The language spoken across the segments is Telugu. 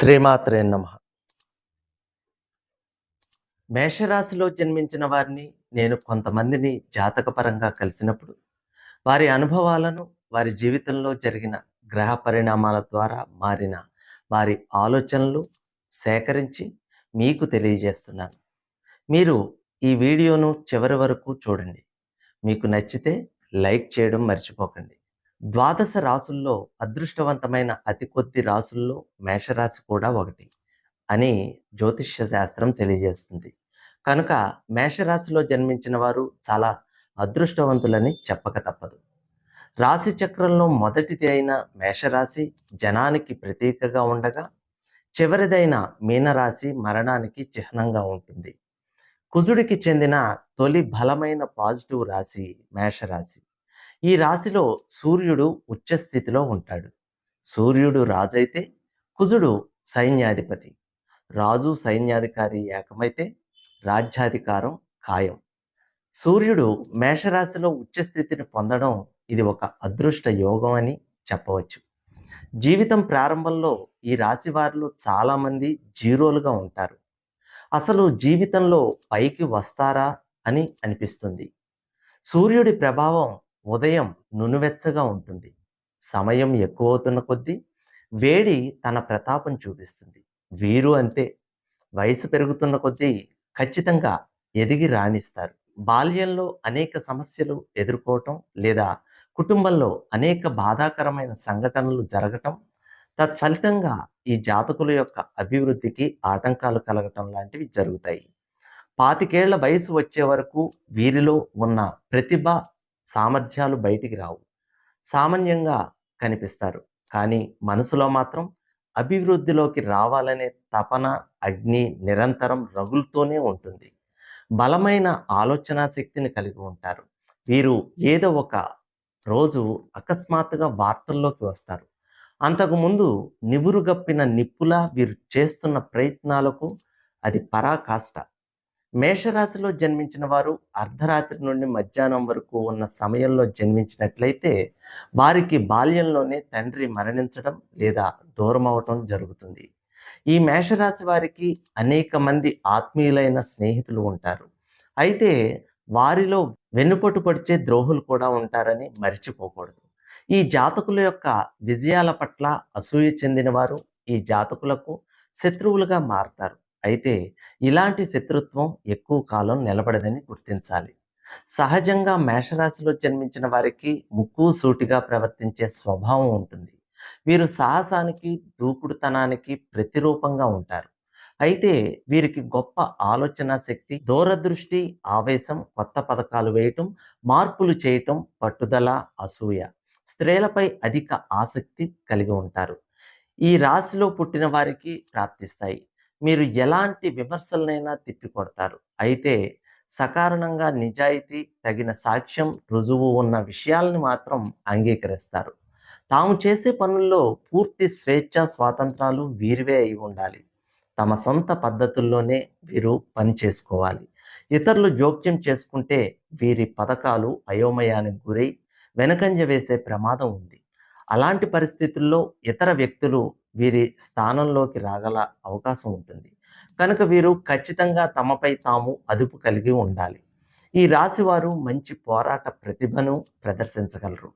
శ్రీమాత్రే నమ. మేషరాశిలో జన్మించిన వారిని నేను కొంతమందిని జాతకపరంగా కలిసినప్పుడు వారి అనుభవాలను వారి జీవితంలో జరిగిన గ్రహ పరిణామాల ద్వారా మారిన వారి ఆలోచనలు సేకరించి మీకు తెలియజేస్తున్నాను. మీరు ఈ వీడియోను చివరి వరకు చూడండి. మీకు నచ్చితే లైక్ చేయడం మర్చిపోకండి. ద్వాదశ రాసుల్లో అదృష్టవంతమైన అతి కొద్ది రాసుల్లో మేషరాశి కూడా ఒకటి అని జ్యోతిష్య శాస్త్రం తెలియజేస్తుంది. కనుక మేషరాశిలో జన్మించిన వారు చాలా అదృష్టవంతులని చెప్పక తప్పదు. రాశి చక్రంలో మొదటిది అయిన మేషరాశి జనానికి ప్రతీకగా ఉండగా చివరిదైన మీనరాశి మరణానికి చిహ్నంగా ఉంటుంది. కుజుడికి చెందిన తొలి బలమైన పాజిటివ్ రాశి మేషరాశి. ఈ రాశిలో సూర్యుడు ఉచ్చస్థితిలో ఉంటాడు. సూర్యుడు రాజైతే కుజుడు సైన్యాధిపతి. రాజు సైన్యాధికారి ఏకమైతే రాజ్యాధికారం ఖాయం. సూర్యుడు మేషరాశిలో ఉచ్చస్థితిని పొందడం ఇది ఒక అదృష్ట యోగం అని చెప్పవచ్చు. జీవితం ప్రారంభంలో ఈ రాశి వారిలో చాలామంది జీరోలుగా ఉంటారు. అసలు జీవితంలో పైకి వస్తారా అని అనిపిస్తుంది. సూర్యుడి ప్రభావం ఉదయం నునువెచ్చగా ఉంటుంది. సమయం ఎక్కువవుతున్న కొద్దీ వేడి తన ప్రతాపం చూపిస్తుంది. వీరు అంతే. వయసు పెరుగుతున్న కొద్దీ ఖచ్చితంగా ఎదిగి రాణిస్తారు. బాల్యంలో అనేక సమస్యలు ఎదుర్కోవటం లేదా కుటుంబంలో అనేక బాధాకరమైన సంఘటనలు జరగటం తత్ఫలితంగా ఈ జాతకుల యొక్క అభివృద్ధికి ఆటంకాలు కలగటం లాంటివి జరుగుతాయి. పాతికేళ్ళ వయసు వచ్చే వరకు వీరిలో ఉన్న ప్రతిభ సామర్థ్యాలు బయటికి రావు. సామాన్యంగా కనిపిస్తారు. కానీ మనసులో మాత్రం అభివృద్ధిలోకి రావాలనే తపన అగ్ని నిరంతరం రగులుతూనే ఉంటుంది. బలమైన ఆలోచన శక్తిని కలిగి ఉంటారు. వీరు ఏదో ఒక రోజు అకస్మాత్తుగా వార్తల్లోకి వస్తారు. అంతకుముందు నిబురుగప్పిన నిప్పులా వీరు చేస్తున్న ప్రయత్నాలకు అది పరాకాష్ట. మేషరాశిలో జన్మించిన వారు అర్ధరాత్రి నుండి మధ్యాహ్నం వరకు ఉన్న సమయంలో జన్మించినట్లయితే వారికి బాల్యంలోనే తండ్రి మరణించడం లేదా దూరం అవటం జరుగుతుంది. ఈ మేషరాశి వారికి అనేక మంది ఆత్మీయులైన స్నేహితులు ఉంటారు. అయితే వారిలో వెన్నుపోటు పడిచే ద్రోహులు కూడా ఉంటారని మరిచిపోకూడదు. ఈ జాతకుల యొక్క విజయాల పట్ల అసూయ చెందిన వారు ఈ జాతకులకు శత్రువులుగా మారతారు. అయితే ఇలాంటి శత్రుత్వం ఎక్కువ కాలం నిలబడదని గుర్తించాలి. సహజంగా మేషరాశిలో జన్మించిన వారికి ముక్కు సూటిగా ప్రవర్తించే స్వభావం ఉంటుంది. వీరు సాహసానికి దూకుడుతనానికి ప్రతిరూపంగా ఉంటారు. అయితే వీరికి గొప్ప ఆలోచన శక్తి దూరదృష్టి ఆవేశం కొత్త పథకాలు వేయటం మార్పులు చేయటం పట్టుదల అసూయ స్త్రీలపై అధిక ఆసక్తి కలిగి ఉంటారు. ఈ రాశిలో పుట్టిన వారికి ప్రాప్తిస్తాయి. మీరు ఎలాంటి విమర్శలనైనా తిప్పికొడతారు. అయితే సకారణంగా నిజాయితీ తగిన సాక్ష్యం రుజువు ఉన్న విషయాలను మాత్రం అంగీకరిస్తారు. తాము చేసే పనుల్లో పూర్తి స్వేచ్ఛ స్వాతంత్రాలు వీరివే అయి ఉండాలి. తమ సొంత పద్ధతుల్లోనే వీరు పని చేసుకోవాలి. ఇతరులు జోక్యం చేసుకుంటే వీరి పథకాలు అయోమయానికి గురై వెనకంజ వేసే ప్రమాదం ఉంది. అలాంటి పరిస్థితుల్లో ఇతర వ్యక్తులు వీరి స్థానంలోకి రాగల అవకాశం ఉంటుంది. కనుక వీరు ఖచ్చితంగా తమపై తాము అదుపు కలిగి ఉండాలి. ఈ రాశివారు మంచి పోరాట ప్రతిభను ప్రదర్శించగలరు.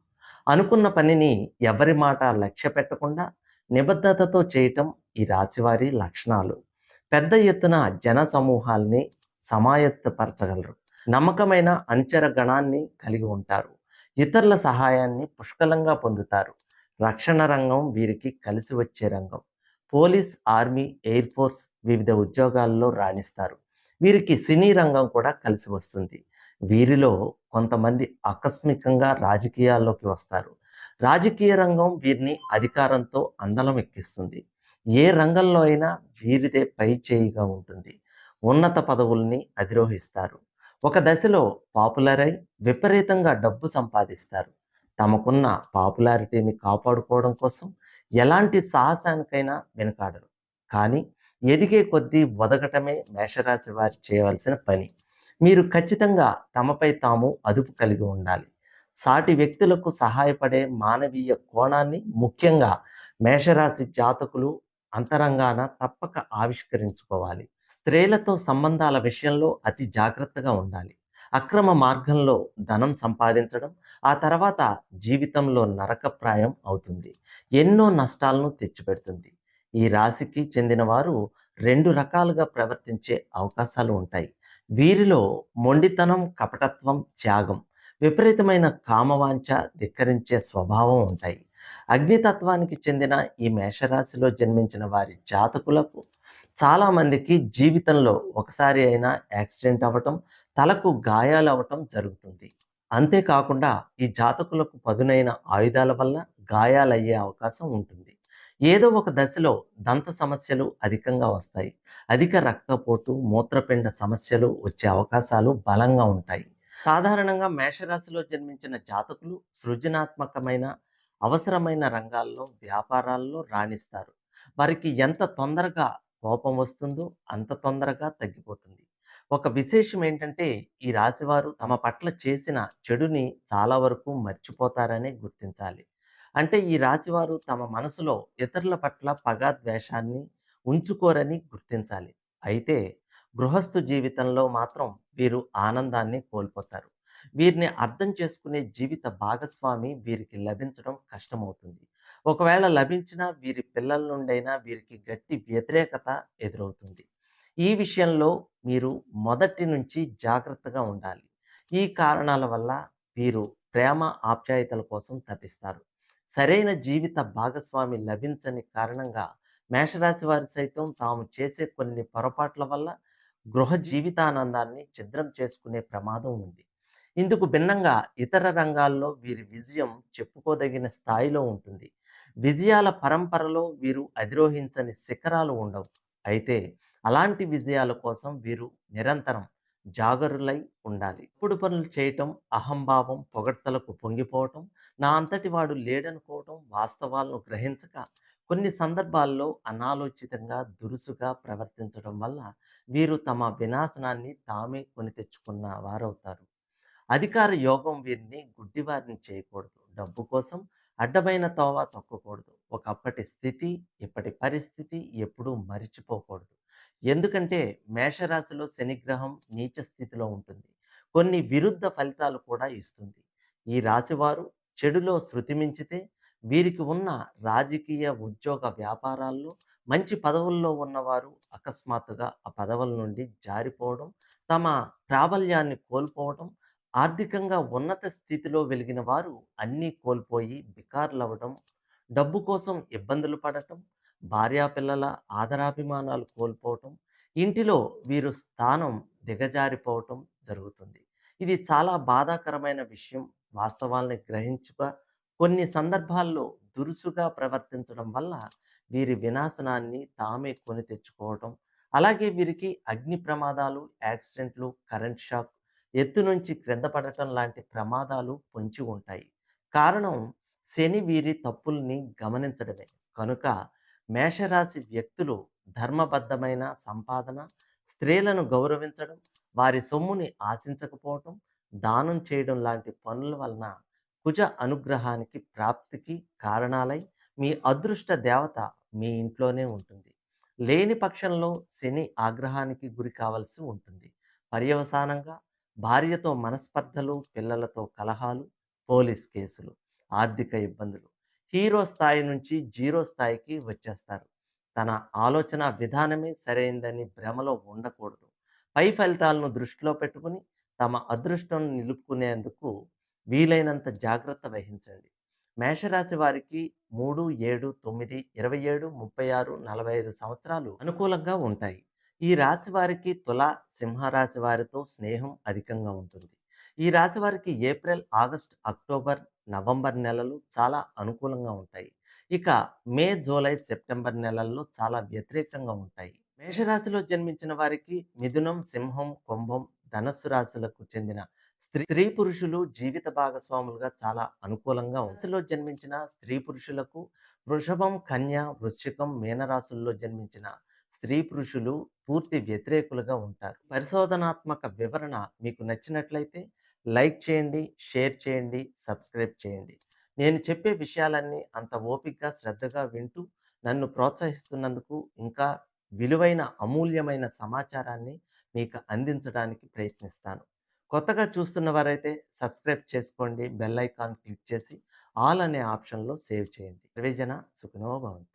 అనుకున్న పనిని ఎవరి మాట లక్ష్య పెట్టకుండా నిబద్ధతతో చేయటం ఈ రాశివారి లక్షణాలు. పెద్ద ఎత్తున జన సమూహాల్ని సమాయత్తపరచగలరు. నమ్మకమైన అనుచర గణాన్ని కలిగి ఉంటారు. ఇతరుల సహాయాన్ని పుష్కలంగా పొందుతారు. రక్షణ రంగం వీరికి కలిసి వచ్చే రంగం. పోలీస్ ఆర్మీ ఎయిర్ ఫోర్స్ వివిధ ఉద్యోగాల్లో రాణిస్తారు. వీరికి సినీ రంగం కూడా కలిసి వస్తుంది. వీరిలో కొంతమంది ఆకస్మికంగా రాజకీయాల్లోకి వస్తారు. రాజకీయ రంగం వీరిని అధికారంతో అందలం ఎక్కిస్తుంది. ఏ రంగంలో అయినా వీరిదే పై చేయిగా ఉంటుంది. ఉన్నత పదవుల్ని అధిరోహిస్తారు. ఒక దశలో పాపులర్ అయి విపరీతంగా డబ్బు సంపాదిస్తారు. తమకున్న పాపులారిటీని కాపాడుకోవడం కోసం ఎలాంటి సాహసానికైనా వెనుకాడరు. కానీ ఎదిగే కొద్దీ వదగటమే మేషరాశి వారి చేయవలసిన పని. మీరు ఖచ్చితంగా తమపై తాము అదుపు కలిగి ఉండాలి. సాటి వ్యక్తులకు సహాయపడే మానవీయ కోణాన్ని ముఖ్యంగా మేషరాశి జాతకులు అంతరంగాన తప్పక ఆవిష్కరించుకోవాలి. స్త్రీలతో సంబంధాల విషయంలో అతి జాగ్రత్తగా ఉండాలి. అక్రమ మార్గంలో ధనం సంపాదించడం ఆ తర్వాత జీవితంలో నరకప్రాయం అవుతుంది. ఎన్నో నష్టాలను తెచ్చిపెడుతుంది. ఈ రాశికి చెందిన వారు రెండు రకాలుగా ప్రవర్తించే అవకాశాలు ఉంటాయి. వీరిలో మొండితనం కపటత్వం త్యాగం విపరీతమైన కామవాంఛ ధిక్కరించే స్వభావం ఉంటాయి. అగ్నితత్వానికి చెందిన ఈ మేషరాశిలో జన్మించిన వారి జాతకులకు చాలామందికి జీవితంలో ఒకసారి అయినా యాక్సిడెంట్ అవ్వటం తలకు గాయాలు అవ్వటం జరుగుతుంది. అంతేకాకుండా ఈ జాతకులకు పదునైన ఆయుధాల వల్ల గాయాలయ్యే అవకాశం ఉంటుంది. ఏదో ఒక దశలో దంత సమస్యలు అధికంగా వస్తాయి. అధిక రక్తపోటు మూత్రపిండ సమస్యలు వచ్చే అవకాశాలు బలంగా ఉంటాయి. సాధారణంగా మేషరాశిలో జన్మించిన జాతకులు సృజనాత్మకమైన అవసరమైన రంగాల్లో వ్యాపారాల్లో రాణిస్తారు. వారికి ఎంత తొందరగా కోపం వస్తుందో అంత తొందరగా తగ్గిపోతుంది. ఒక విశేషం ఏంటంటే ఈ రాశివారు తమ పట్ల చేసిన చెడుని చాలా వరకు మర్చిపోతారనే గుర్తించాలి. అంటే ఈ రాశివారు తమ మనసులో ఇతరుల పట్ల పగా ద్వేషాన్ని ఉంచుకోరని గుర్తించాలి. అయితే గృహస్థు జీవితంలో మాత్రం వీరు ఆనందాన్ని కోల్పోతారు. వీరిని అర్థం చేసుకునే జీవిత భాగస్వామి వీరికి లభించడం కష్టమవుతుంది. ఒకవేళ లభించినా వీరి పిల్లల నుండైనా వీరికి గట్టి వ్యతిరేకత ఎదురవుతుంది. ఈ విషయంలో మీరు మొదటి నుంచి జాగ్రత్తగా ఉండాలి. ఈ కారణాల వల్ల వీరు ప్రేమ ఆప్యాయతల కోసం తప్పిస్తారు. సరైన జీవిత భాగస్వామి లభించని కారణంగా మేషరాశి వారి సైతం తాము చేసే కొన్ని పొరపాట్ల వల్ల గృహ జీవితానందాన్ని ఛిద్రం చేసుకునే ప్రమాదం ఉంది. ఇందుకు భిన్నంగా ఇతర రంగాల్లో వీరి విజయం చెప్పుకోదగిన స్థాయిలో ఉంటుంది. విజయాల పరంపరలో వీరు అధిరోహించని శిఖరాలు ఉండవు. అయితే అలాంటి విజయాల కోసం వీరు నిరంతరం జాగరులై ఉండాలి. ఇప్పుడు పనులు చేయటం అహంభావం పొగడ్తలకు పొంగిపోవటం నా అంతటి వాడు లేడనుకోవటం వాస్తవాలను గ్రహించక కొన్ని సందర్భాల్లో అనాలోచితంగా దురుసుగా ప్రవర్తించడం వల్ల వీరు తమ వినాశనాన్ని తామే కొని తెచ్చుకున్న వారవుతారు. అధికార యోగం వీరిని గుడ్డివారిని చేయకూడదు. డబ్బు కోసం అడ్డమైన తోవ తొక్కకూడదు. ఒకప్పటి స్థితి ఇప్పటి పరిస్థితి ఎప్పుడూ మరిచిపోకూడదు. ఎందుకంటే మేషరాశిలో శనిగ్రహం నీచ స్థితిలో ఉంటుంది. కొన్ని విరుద్ధ ఫలితాలు కూడా ఇస్తుంది. ఈ రాశివారు చెడులో శృతి మించితే వీరికి ఉన్న రాజకీయ ఉద్యోగ వ్యాపారాల్లో మంచి పదవుల్లో ఉన్నవారు అకస్మాత్తుగా ఆ పదవుల నుండి జారిపోవడం తమ ప్రాబల్యాన్ని కోల్పోవడం ఆర్థికంగా ఉన్నత స్థితిలో వెలిగిన వారు అన్నీ కోల్పోయి బికార్లవ్వడం డబ్బు కోసం ఇబ్బందులు పడటం భార్యాపిల్లల ఆదరాభిమానాలు కోల్పోవటం ఇంటిలో వీరు స్థానం దిగజారిపోవటం జరుగుతుంది. ఇది చాలా బాధాకరమైన విషయం. వాస్తవాల్ని గ్రహించుక కొన్ని సందర్భాల్లో దురుసుగా ప్రవర్తించడం వల్ల వీరి వినాశనాన్ని తామే కొని తెచ్చుకోవటం అలాగే వీరికి అగ్ని ప్రమాదాలు యాక్సిడెంట్లు కరెంట్ షాక్ ఎత్తు నుంచి క్రింద పడటం లాంటి ప్రమాదాలు పొంచి ఉంటాయి. కారణం శని వీరి తప్పుల్ని గమనించడమే. కనుక మేషరాశి వ్యక్తులు ధర్మబద్ధమైన సంపాదన స్త్రీలను గౌరవించడం వారి సొమ్ముని ఆశించకపోవటం దానం చేయడం లాంటి పనుల వలన కుజ అనుగ్రహానికి ప్రాప్తికి కారణాలై మీ అదృష్ట దేవత మీ ఇంట్లోనే ఉంటుంది. లేని పక్షంలో శని ఆగ్రహానికి గురి కావలసి ఉంటుంది. పర్యవసానంగా భార్యతో మనస్పర్ధలు పిల్లలతో కలహాలు పోలీస్ కేసులు ఆర్థిక ఇబ్బందులు. హీరో స్థాయి నుంచి జీరో స్థాయికి వచ్చేస్తారు. తన ఆలోచన విధానమే సరైందని భ్రమలో ఉండకూడదు. పై ఫలితాలను దృష్టిలో పెట్టుకుని తమ అదృష్టం నిలుపుకునేందుకు వీలైనంత జాగ్రత్త వహించండి. మేషరాశి వారికి మూడు ఏడు తొమ్మిది ఇరవై ఏడు ముప్పై ఆరు నలభై ఐదు సంవత్సరాలు అనుకూలంగా ఉంటాయి. ఈ రాశి వారికి తుల సింహరాశి వారితో స్నేహం అధికంగా ఉంటుంది. ఈ రాశి వారికి ఏప్రిల్ ఆగస్ట్ అక్టోబర్ నవంబర్ నెలలు చాలా అనుకూలంగా ఉంటాయి. ఇక మే జూలై సెప్టెంబర్ నెలల్లో చాలా వ్యతిరేకంగా ఉంటాయి. మేషరాశిలో జన్మించిన వారికి మిథునం సింహం కుంభం ధనస్సు రాశులకు చెందిన స్త్రీ స్త్రీ పురుషులు జీవిత భాగస్వాములుగా చాలా అనుకూలంగా రాశిలో జన్మించిన స్త్రీ పురుషులకు వృషభం కన్య వృశ్చికం మీనరాశుల్లో జన్మించిన స్త్రీ పురుషులు పూర్తి వ్యతిరేకులుగా ఉంటారు. పరిశోధనాత్మక వివరణ మీకు నచ్చినట్లయితే లైక్ చేయండి షేర్ చేయండి సబ్స్క్రైబ్ చేయండి. నేను చెప్పే విషయాలన్నీ అంత ఓపికగా శ్రద్ధగా వింటూ నన్ను ప్రోత్సహిస్తున్నందుకు ఇంకా విలువైన అమూల్యమైన సమాచారాన్ని మీకు అందించడానికి ప్రయత్నిస్తాను. కొత్తగా చూస్తున్న వారైతే సబ్స్క్రైబ్ చేసుకోండి బెల్ ఐకాన్ క్లిక్ చేసి ఆల్ అనే ఆప్షన్లో సేవ్ చేయండి. ప్రవేజన సుఖినో భవంతు.